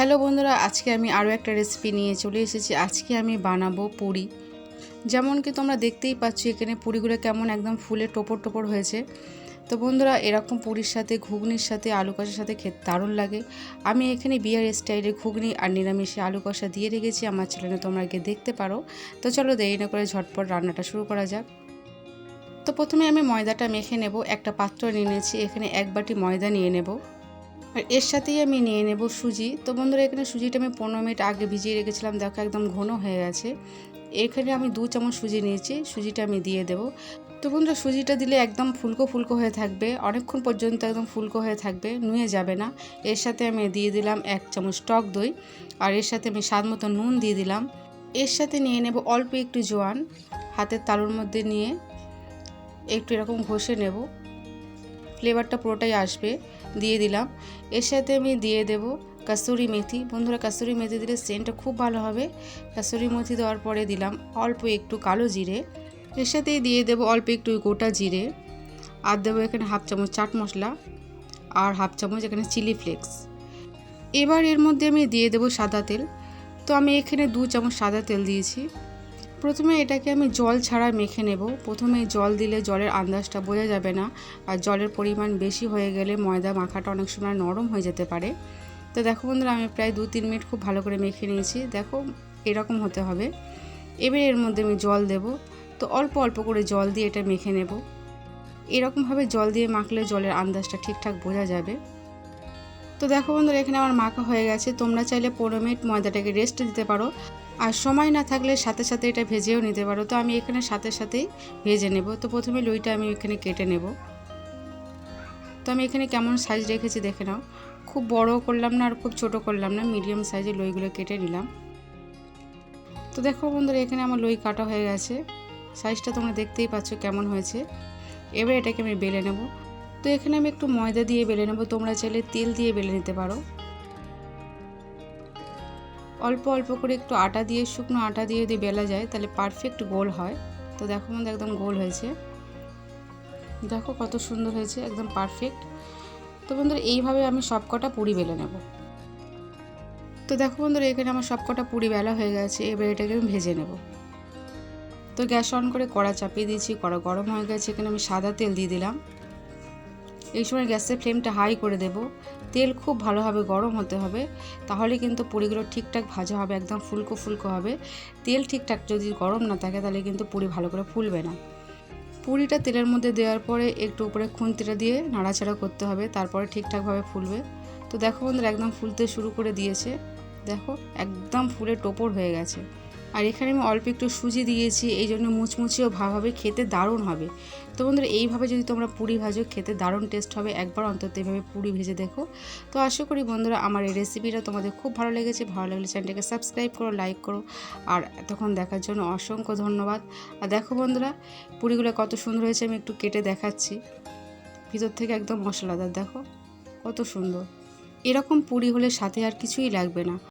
Hello বন্ধুরা, আজকে আমি আরও একটা রেসিপি নিয়ে চলে এসেছি। আজকে আমি বানাবো পুরি। যেমন কি তোমরা দেখতেই পাচ্ছ, এখানে পুরিগুলো কেমন একদম ফুলে টোপর টোপর হয়েছে। তো বন্ধুরা, এরকম পুরীর সাথে, ঘুগনির সাথে, আলু কষার সাথে খেতে দারুণ লাগে। আমি এখানে বিয়ার স্টাইলে ঘুগনি আর নিরামিষে আলু কষা দিয়ে রেখেছি। আমার চ্যানেলে তোমরা গিয়ে দেখতে পারো। তো চলো দেরি না করে ঝটপট রান্নাটা শুরু করা যাক। তো প্রথমে আমি ময়দাটা মেখে নেব। একটা পাত্র নিয়ে নিয়েছি। এখানে এক বাটি ময়দা নিয়ে নেব। আর এর সাথেই আমি নিয়ে নেব সুজি। তো বন্ধুরা, এখানে সুজিটা আমি পনেরো মিনিট আগে ভিজিয়ে রেখেছিলাম। দেখো একদম ঘন হয়ে গেছে। এখানে আমি দু চামচ সুজি নিয়েছি। সুজিটা আমি দিয়ে দেব। তো বন্ধুরা, সুজিটা দিলে একদম ফুলকো ফুলকো হয়ে থাকবে। অনেকক্ষণ পর্যন্ত একদম ফুলকো হয়ে থাকবে, নুয়ে যাবে না। এর সাথে আমি দিয়ে দিলাম এক চামচ টক দই। আর এর সাথে আমি স্বাদ মতো নুন দিয়ে দিলাম। এর সাথে নিয়ে নেব অল্প একটু জোয়ান। হাতের তালুর মধ্যে নিয়ে একটু এরকম ঘষে নেব। ফ্লেভারটা পুরোটাই আসবে, দিয়ে দিলাম। এর সাথে আমি দিয়ে দেব কাসুরি মেথি। বন্ধুরা, কাসুরি মেথি দিলে সেন্টটা খুব ভালো হবে। কাসুরি মেথি দেওয়ার পরে দিলাম অল্প একটু কালো জিরে। এর সাথেই দিয়ে দেব অল্প একটু গোটা জিরে। আর দেবো এখানে হাফ চামচ চাট মশলা আর হাফ চামচ এখানে চিলি ফ্লেক্স। এবার এর মধ্যে আমি দিয়ে দেব সাদা তেল। তো আমি এখানে দু চামচ সাদা তেল দিয়েছি। প্রথমে এটাকে আমি জল ছাড়া মেখে নেব। প্রথমে জল দিলে জলের আন্দাজটা বোঝা যাবে না আর জলের পরিমাণ বেশি হয়ে গেলে ময়দা মাখাটা অনেক সময় নরম হয়ে যেতে পারে। তো দেখো বন্ধুরা, আমি প্রায় দু তিন মিনিট খুব ভালো করে মেখে নিয়েছি। দেখো এরকম হতে হবে। এবার এর মধ্যে আমি জল দেব। তো অল্প অল্প করে জল দিয়ে এটা মেখে নেব। এরকমভাবে জল দিয়ে মাখলে জলের আন্দাজটা ঠিকঠাক বোঝা যাবে। তো দেখো বন্ধুরা, এখানে আমার মাখা হয়ে গেছে। তোমরা চাইলে পনেরো মিনিট ময়দাটাকে রেস্ট দিতে পারো। আর সময় না থাকলে সাথে সাথে এটা ভেজেও নিতে পারো। তো আমি এখানে সাথে সাথেই ভেজে নেব। তো প্রথমে লইটা আমি এখানে কেটে নেব। তো আমি এখানে কেমন সাইজ রেখেছি দেখে নাও। খুব বড় করলাম না আর খুব ছোট করলাম না মিডিয়াম সাইজের লইগুলো কেটে নিলাম। তো দেখো বন্ধুরা, এখানে আমার লই কাটা হয়ে গেছে। সাইজটা তোমরা দেখতেই পাচ্ছ কেমন হয়েছে। এবার এটাকে আমি বেলে নেব। তো এখানে আমি একটু ময়দা দিয়ে বেলে নেব। তোমরা চাইলে তেল দিয়ে বেলে নিতে পারো। অল্প অল্প করে একটু আটা দিয়ে, শুকনো আটা দিয়ে যদি বেলা যায়, তাহলে পারফেক্ট গোল হয়। তো দেখো মধ্যে একদম গোল হয়েছে। দেখো কত সুন্দর হয়েছে, একদম পারফেক্ট তো বন্ধুরা, এইভাবে আমি সবকটা পুরি বেলে নেব। তো দেখো বন্ধুরা, এখানে আমার সবকটা পুরি বেলা হয়ে গেছে, এবার এটাকে আমি ভেজে নেব। তো গ্যাস অন করে কড়া চাপিয়ে দিয়েছি, কড়া গরম হয়ে গেছে, এখানে আমি সাদা তেল দিয়ে দিলাম। এই সময় গ্যাসের ফ্লেমটা হাই করে দেব। তেল খুব ভালোভাবে গরম হতে হবে। তাহলে কিন্তু পুরিগুলো ঠিকঠাক ভাজা হবে, একদম ফুলকো ফুলকো হবে। তেল ঠিকঠাক যদি গরম না থাকে, তাহলে কিন্তু পুরি ভালো করে ফুলবে না। পুরিটা তেলের মধ্যে দেওয়ার পরে একটু উপরে খুন্তিটা দিয়ে নাড়াচাড়া করতে হবে, তারপরে ঠিকঠাকভাবে ফুলবে। তো দেখো বন্ধুরা, একদম ফুলতে শুরু করে দিয়েছে। দেখো, একদম ফুলে টোপর হয়ে গেছে। আর এখানে আমি অল্প একটু সুজি দিয়েছি, এই জন্য মুচমুচিও ভাব হবে, খেতে দারুণ হবে। তো বন্ধুরা, এইভাবে যদি তোমরা পুরি ভাজো, খেতে দারুণ টেস্ট হবে। একবার অন্তত এইভাবে পুরি ভেজে দেখো। তো আশা করি বন্ধুরা, আমার এই রেসিপিটা তোমাদের খুব ভালো লেগেছে। ভালো লাগলে চ্যানেলটাকে সাবস্ক্রাইব করো লাইক করো। আর তখন দেখার জন্য অসংখ্য ধন্যবাদ। আর দেখো বন্ধুরা, পুরিগুলো কত সুন্দর হয়েছে, আমি একটু কেটে দেখাচ্ছি। ভিতর থেকে একদম মশলাদার, দেখো। কত সুন্দর। এরকম পুরি হলে সাথে আর কিছুই লাগবে না।